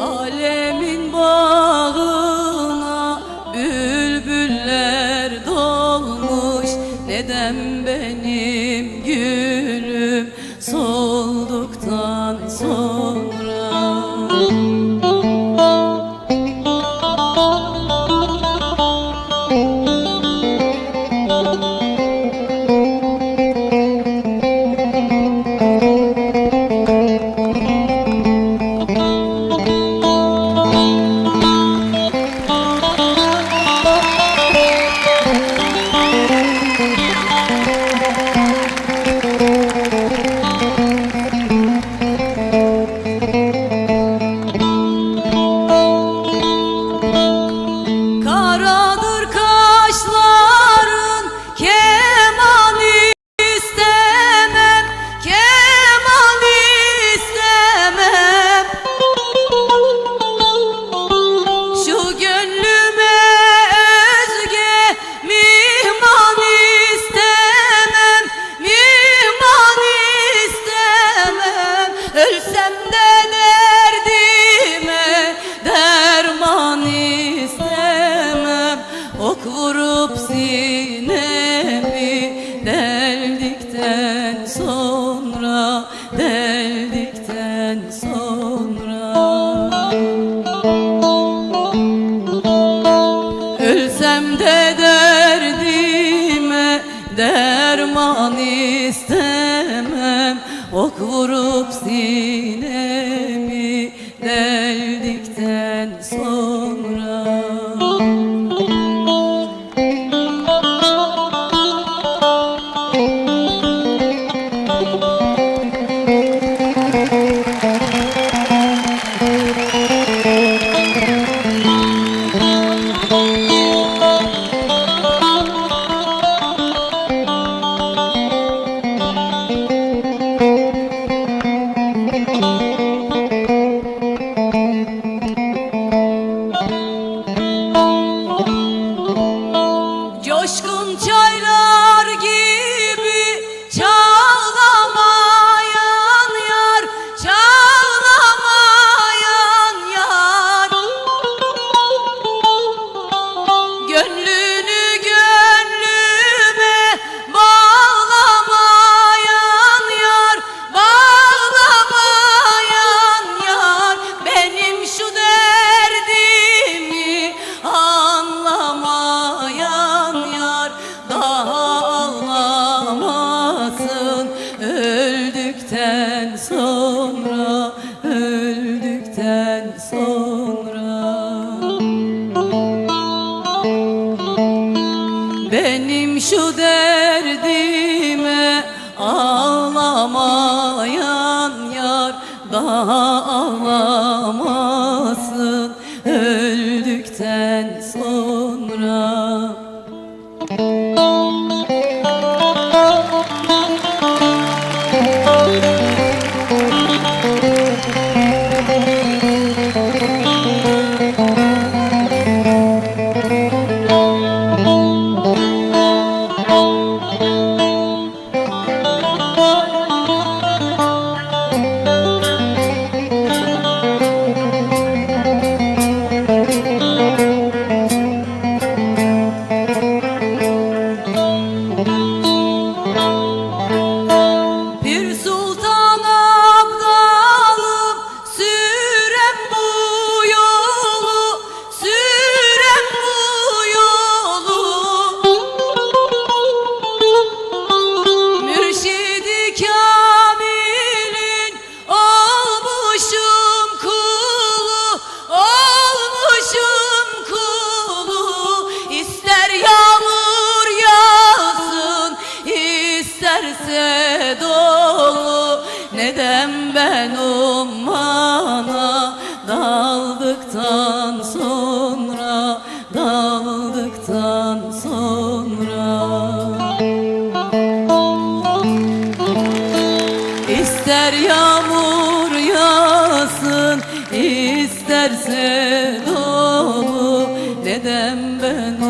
Alemin bağına bülbüller dolmuş. Neden benim gülüm solduktan sonra vurup sinemi deldikten sonra Deldikten sonra. Ölsem de derdime derman istemem. Ok vurup sonra Öldükten sonra benim şu derdime ağlamayan yar daha ağlamasın öldükten sonra. daldıktan sonra. İster yağmur yağsın isterse dolu neden ben